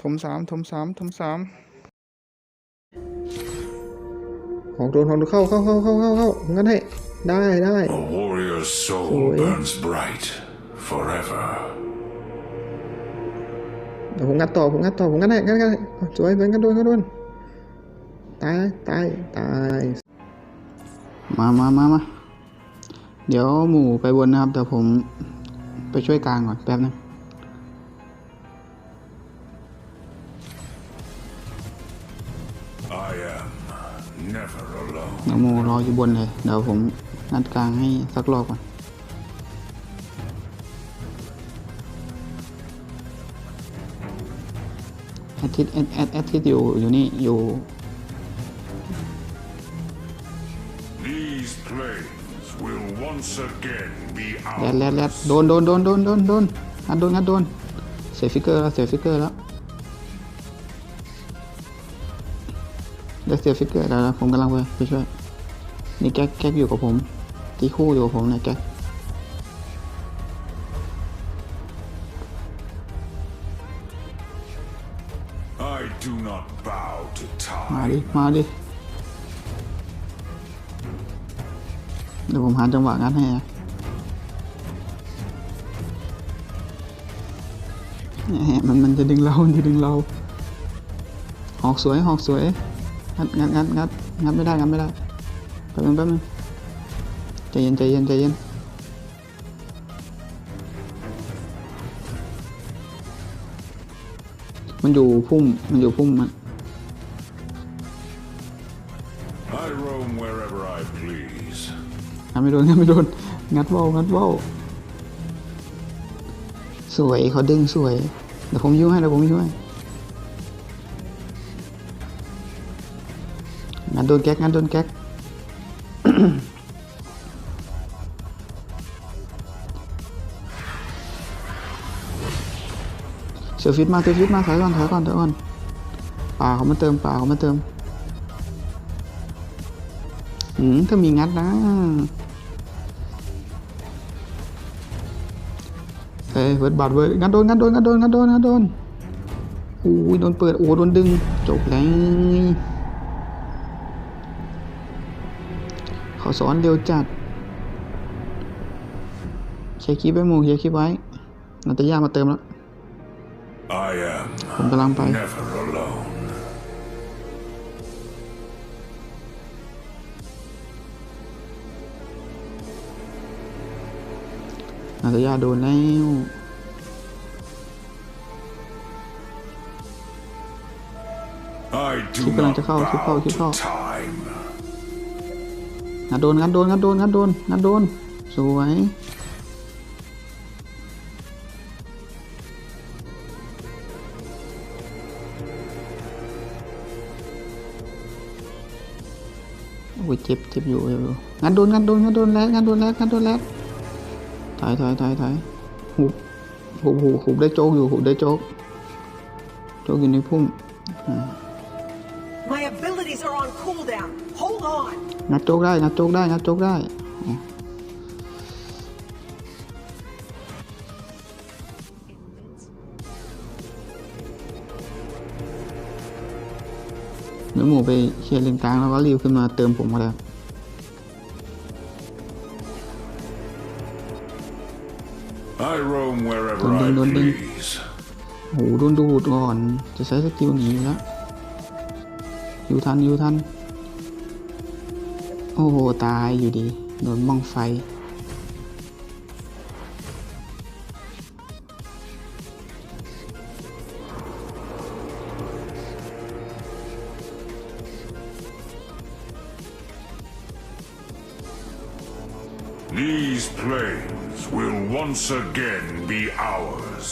ถมสามถมสามถมสามหอกโดนหอกโดนเข้าเข้าเข้าเข้าเข้าเข้างั้นให้ได้ได้ A warrior's soul Ủa? burns bright forever. เดี๋ยวผมงัดต่อผมงัดต่อผมงัดให้งัดงัดให้เอาสวยสวยงัดโดนงัดโดนตายตายตายมามามามาเดี๋ยวหมู่ไปบนนะครับเดี๋ยวผมไปช่วยกลางก่อนแป๊บนึง alone. เดี๋ยวหมู่รออยู่บนเลย เดี๋ยวผมงัดกลางให้สักรอบก่อนแอดทิตแอดแอดแอดทิตอยู่อยู่นี่อยู่ These plains will once again be แรด ours. แรดแรดโดนโดนโดนโดนโดนโดนงัดโดนงัดโดนเสียฟิกเกอร์แล้วเสียฟิกเกอร์แล้ว ได้เสียฟิกเกอร์แล้วนะผมกำลังไปไปช่วย นี่แก๊กแก๊กอยู่กับผม ตีคู่อยู่กับผมเนี่ยแก๊ก I do not bow to มาดิ time. มาดิ เดี๋ยวผมหาจังหวะงัดให้นะเนี่ยมันมันจะดึงเรา มันจะดึงเรา หอกสวย หอกสวย งัดงัดงัดงัดงัดไม่ได้งัดไม่ได้แป๊บนึงแป๊บนึงใจเย็นใจเย็นใจเย็นมันอยู่พุ่มมันอยู่พุ่มมัน I roam wherever I please. งัดไม่โดนงัดไม่โดนงัดเว้างัดเว้าสวยเขาดึงสวยเดี๋ยวผมยิ้วให้เดี๋ยวผมยิ้วให้ งัดโดนแก๊กงัดโดนแก๊กเสือฟิตมาเสือฟิตมาถอยก่อนถอยก่อนถอยก่อนป่าเขามาเติมป่าเขามาเติมอืมถ้ามีงัดนะเฮ้ยเวิร์ดบาดเวิร์ดงัดโดนงัดโดนงัดโดนงัดโดนงัดโดนโอ้ยโดนเปิดโอ้โดนดึงจบแล้ว เขาสอนเร็วจัดใช้คลิปไว้หมูใช้คลิปไว้นาตยามาเติมแล้ว I am ผมกำลังไป never alone. นาตยาโดนแล้ว I do Keep it not on, keep out, keep bow out, keep to out. time. งัดโดนงัดโดนงัดโดนงัดโดนงัดโดนสวยโอ้ยเจ็บเจ็บอยู่เจ็บอยู่งัดโดนงัดโดนงัดโดนแล้วงัดโดนแล้วงัดโดนแล้วถอยถอยถอยถอยหุบหุบหุบหุบได้โจกอยู่หุบได้โจกโจกอยู่ในพุ่ม My abilities are on cooldown. Hold on. งัดโจ๊กได้งัดโจ๊กได้งัดโจ๊กได้อ๋อเดี๋ยวหมูไปเคลียร์เลนกลางแล้วก็รีบขึ้นมาเติมผมก็ได้ I roam wherever Dun, I dun, dun, dun. please. โอ้โหโดนดูดก่อน จะใช้สกิลหนีอยู่แล้วอยู่ทันอยู่ทันโอ้โห ตายอยู่ดี โดนบ้องไฟ These plains will once again be ours.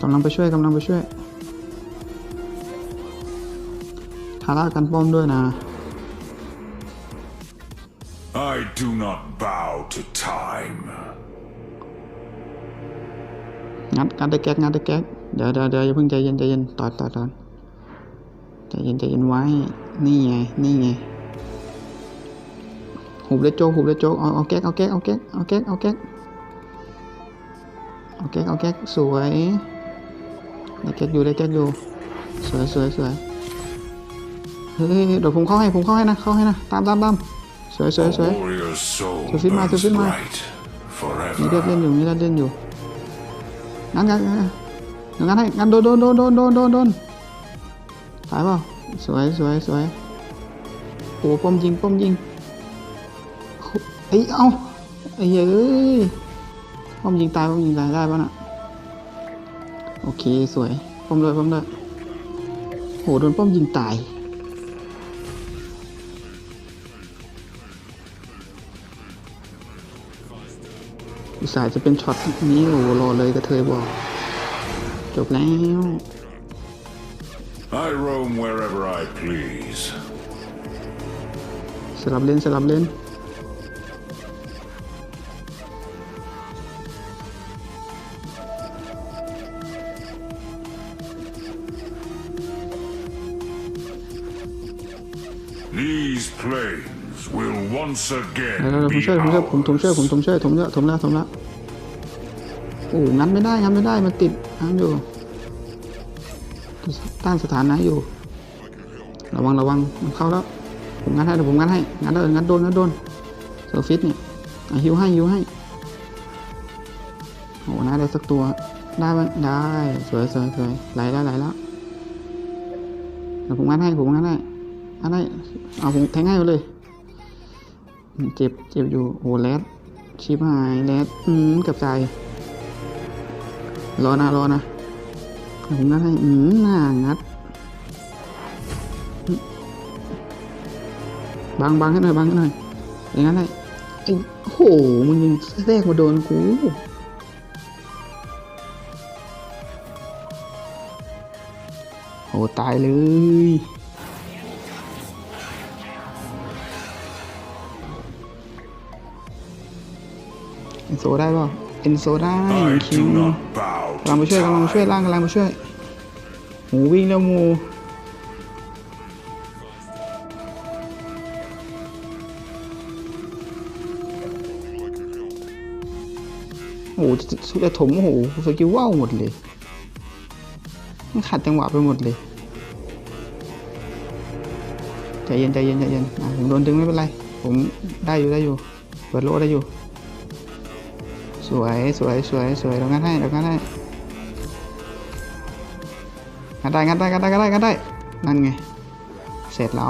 กำลังไปช่วยกำลังไปช่วย ทาร่ากันป้อมด้วยนะ I do not bow to time. งัดงัดได้แก๊กงัดได้แก๊กเดี๋ยวเดี๋ยวเดี๋ยวอย่าเพิ่งใจเย็นใจเย็นต่อต่อต่อใจเย็นใจเย็นไว้ นี่ไง นี่ไงหุบได้โจ๊กหุบได้โจ๊กเอาเอาแก๊กเอาแก๊กเอาแก๊กเอาแก๊กเอาแก๊กเอาแก๊กเอาแก๊กสวยได้แก๊กอยู่ได้แก๊กอยู่ สวยสวยสวยเฮ้ยเดี๋ยวผมเข้าให้ผมเข้าให้นะเข้าให้นะตามตามตามสวยสวยสวย A warrior's soul So fit my- so burns fit my- bright มีเลือด forever. เล่นอยู่มีเลือดเล่นอยู่งั้นงั้นงั้นงั้นให้งั้นโดนโดนโดนโดนโดนโดนโดนตายเปล่าสวยสวยสวยโอ้ป้อมยิงป้อมยิงเอ้ยเอ้าไอ้เหี้ยเอ้ยป้อมยิงตายป้อมยิงตายได้ป่ะน่ะโอเคสวยป้อมเลยป้อมเลยโหโดนป้อมยิงตาย อุตส่าห์จะเป็นช็อตนี้โอ้โหรอเลยกระเทยบอก จบแล้ว I roam wherever I please. สลับเล่นสลับเล่น เดี๋ยว again ผม be ช่วยผมช่วยผมผมช่วย ours. ผมผมช่วยผมเยอะผมแล้วผมแล้วโอ้งันไม่ได้งันไม่ได้มันติดอันอยู่ต้านสถานะอยู่ ระวังระวังมันเข้าแล้วผมงันให้เดี๋ยวผมงันให้งันเลยงันโดนงันโดนเซอร์ฟิตเนี่ยอะฮิวให้ฮิวให้โอ้น่าได้สักตัวได้ไหมได้สวยสวยสวยไหลแล้วไหลแล้วเดี๋ยวผมงันให้ผมงันให้งันให้เอาผมแทงให้เลย เจ็บเจ็บอยู่โอ้แรดชิบหายแรดอืมกับใจ รอนะรอนะผมงัดให้อืมหน้างัดบังบังให้หน่อยบังให้หน่อยอย่างนั้นเลยไอ้โอ้โหมึงยังแทรกมาโดนกูโอ้ตายเลย อ็นโซได้เปล่าเอ็นโซได้ I คิว do not bow กำลัง to มาช่วยกำลังมาช่วย time. ล่างกำลังมาช่วยหมูวิ่งแล้วหมูโอ้โหจะสุดจะถมโอ้โหสกิลว่าวหมดเลยมันขัดจังหวะไปหมดเลยใจเย็นใจเย็นใจเย็นอะผมโดนดึงไม่เป็นไร ผมได้อยู่ได้อยู่ เปิดโลได้อยู่ส วยสวยสวยสวยเรางัดให้เรางัดให้งัดได้งัดได้งัดได้งัดได้งัดได้นั่นไงเสร็จเรา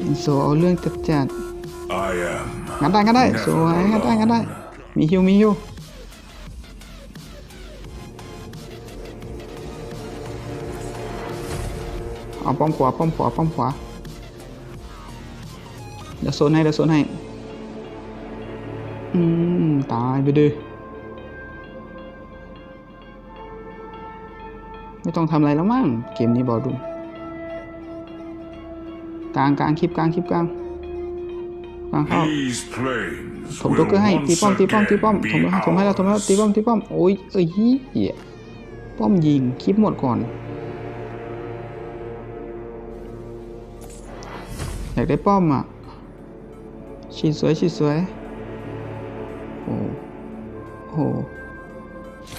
อินโซเอาเรื่องจัดจัดงัดได้งัดได้สวยงัดได้งัดได้มีฮิวมีฮิวเอาป้อมขวาป้อมขวาป้อมขวาเดี๋ยวโซนให้เดี๋ยวโซนให้ อืม ตายไปดิ ไม่ต้องทำอะไรแล้วมั้งเกมนี้บอกดูกลางกลางคลิปกลางคลิปกลางกลางเข้า These plains ถมตัว will เกอร์ให้ตี once ป้อมตีป้อมตีป้อม again ถม be ถมให้เราถมให้เรา ours. ตีป้อมตีป้อมโอ้ยเอ้ยเหี้ยป้อมยิงคลิปหมดก่อนอยากได้ป้อมอะฉีดสวยฉีดสวยโอ้โห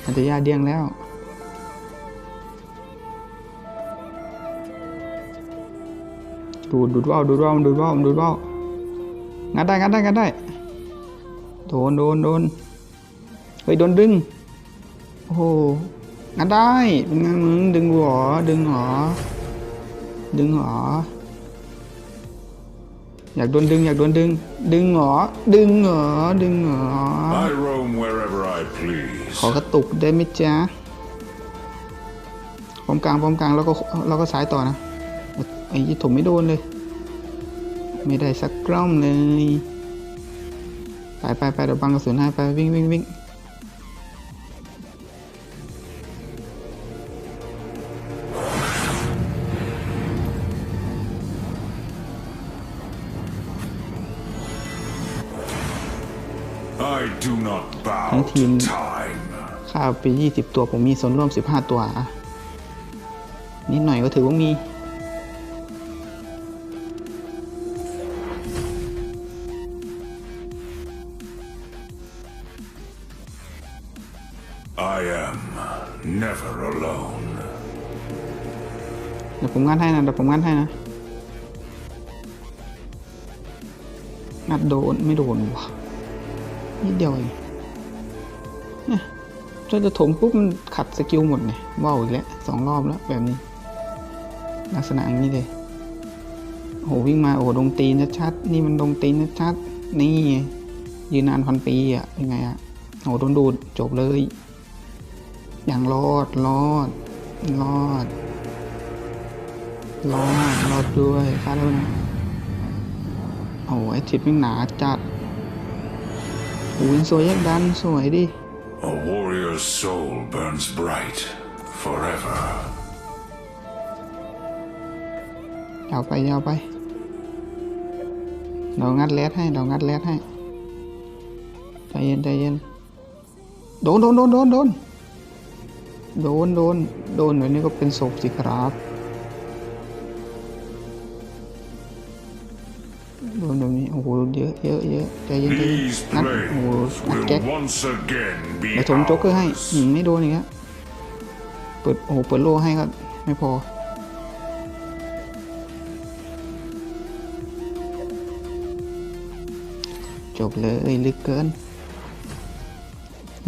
อันจะยาเดียงแล้วดูดดูดว่าวดูดว่าวดูดว่าวดูดว่าวงัดได้งัดได้งัดได้โดนโดนโดนเฮ้ยโดนดึงโอ้โหงัดได้เป็นไงมึงดึงหัวดึงหรอดึงหรอ อยากโดนดึง อยากโดนดึง ดึงหรอ ดึงหรอ ดึงหรอ I roam wherever I please. ขอกระตุกได้ไหมจ๊ะป้อมกลางป้อมกลางแล้วก็แล้วก็ซ้ายต่อนะ ไอ้ยี่ถมไม่โดนเลย ไม่ได้สักกล้อมเลย ไปไปไปเดี๋ยวบังกระสุนให้ไปวิ่งวิ่งวิ่ง not bow Thank you. to time. ข้าวไปยี่สิบตัวผมมีส่วนร่วมสิบห้าตัวอะนิดหน่อยก็ถือว่ามี I am never alone. เดี๋ยวผมงัดให้นะเดี๋ยวผมงัดให้นะงัดโดนไม่โดนวะนิดเดียวเองเนี่ย ถ้าจะถมปุ๊บมันขัดสกิลหมดไงว่าวอีกแล้วสองรอบแล้วแบบนี้ ลักษณะอย่างนี้เลยโอ้โหวิ่งมาโอ้โดงตีนชัดนี่มันดงตีนชัดนี่ยืนนานพันปีอะยังไงอะโอ้โหโดนดูดจบเลย อย่างรอดรอดรอดรอดรอดด้วยค่าด้วนะโอ้ไอทิปมันหนาจัดโอ้ยสวยแยกดันสวยดิ Your soul burns bright forever. ยาไปเยาไป เรางัดแรดให้ เรางัดแรดให้ ใจเย็นใจเย็น โดนโดนโดนโดนโดน โดนโดนโดนแบบนี้ก็เป็นศพสิครับ โดนแบบนี้โอ้โหเยอะเยอะเยอะใจเย็นใจเย็น These งัดโอ้โห blades งัดแก๊ก will once again be เดี๋ยวผมโจ๊กเกอร์ให้ ours. หืมไม่โดนอีกแล้วเปิดโอ้โหเปิดโลให้ก็ไม่พอจบเลยลึกเกิน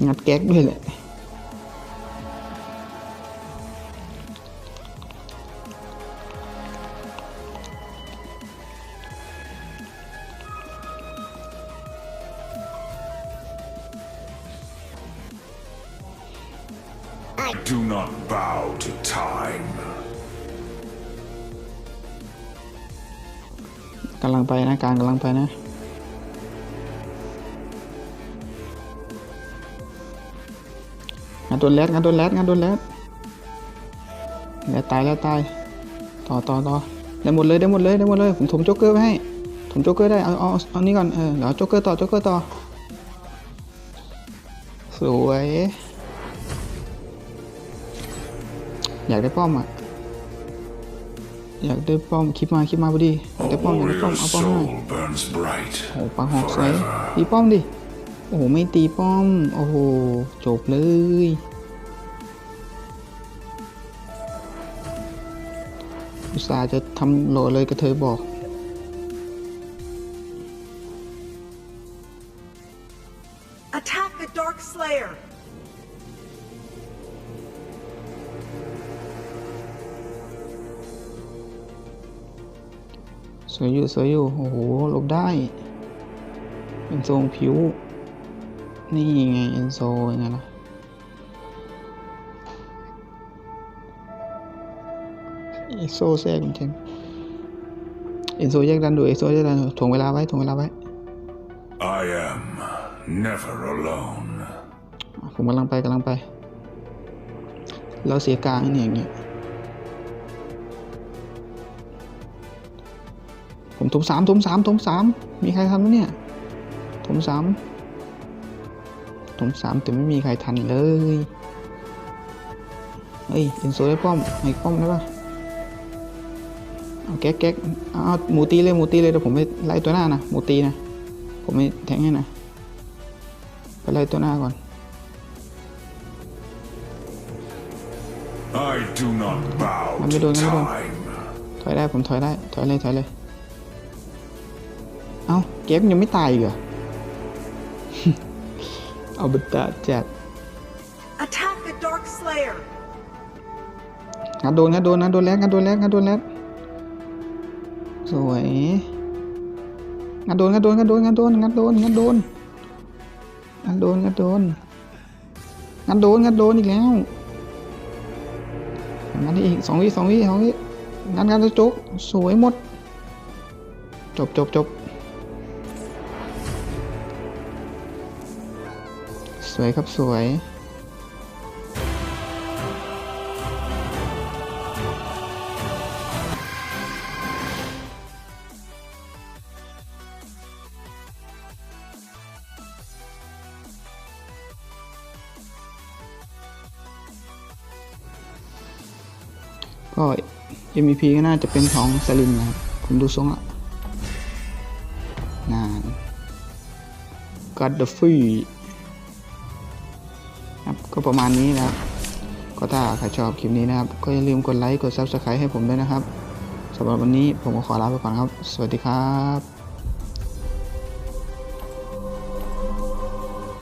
งัดแก๊กด้วยแหละ กำลังไปนะการกำลังไปนะงานโดนแรดงานโดนแรดงานโดนแรดแรดตายแล้วตายต่อต่อต่อได้หมดเลยได้หมดเลยได้หมดเลยผมถมโจ๊กเกอร์ไปให้ถมโจ๊กเกอร์ได้เอาเอาเอานี่ก่อนเออเดี๋ยวโจ๊กเกอร์ต่อโจ๊กเกอร์ต่อสวย อยากได้ป้อมอะ อยากได้ป้อมคลิปมาคลิปมาพอดีอยาก A ได้ป้อมอยากได้ป้อม warrior's เอาป้อมให้หน่อย soul burns bright โอ้โหปังหอกสวยตีป้อมดิโอ้โหไม่ตีป้อม โอ้โหจบเลยอุตส่าห์จะทำโหลเลยกระเทยบอก สวยอยู่สวยอยู่ โอ้โหหลบได้เป็นทรงผิว นี่ไงเอ็นโซยังไงล่ะเอ็นโซแทรกจริงๆเอ็นโซแยกดันดูเอ็นโซแยกดันดูถ่วงเวลาไว้ถ่วงเวลาไว้ I am never alone. ผมกำลังไปกำลังไป เราเสียกลางนี่อย่างเงี้ย ผมถมสามถมสามถมสามมีใครทันไหมเนี่ยถมสามถมสามแต่ไม่มีใครทันเลยเฮ้ยเป็นโซได้ป้อมให้ป้อมได้ปะเอาแก๊กแก๊กเอาเอาหมูตีเลยหมูตีเลยเดี๋ยวผมไปไล่ตัวหน้านะหมูตีนะผมไม่แทงให้นะไปไล่ตัวหน้าก่อน I do not bow Let me to do it, let me do it. time. ถอยได้ผมถอยได้ถอยเลยถอยเลย เอาเก็บยังไม่ตายอีกเหรอเอาบัตตาจัด Attack the Dark Slayer! งัดโดนงัดโดนงัดโดนแล้วงัดโดนแล้วงัดโดนแล้วสวยงัดโดนงัดโดนงัดโดนงัดโดนงัดโดนงัดโดนงัดโดนงัดโดนงัดโดนงัดโดนอีกแล้วงัดอีกสองวิสองวิสองวิงัดงัดแล้วจุกสวยหมด จบจบจบ วยครับสวย ก็ MVP ก็น่าจะเป็นของสลิมนะครับ ผมดูทรงละงานกัดเดฟฟี่ครับก็ ประมาณนี้นะครับ ก็ถ้าใครชอบคลิปนี้นะครับ ก็อย่าลืมกดไลค์กด Subscribe ให้ผมด้วยนะครับสำหรับวันนี้ผมก็ขอลาไปก่อนครับ สวัสดีครับ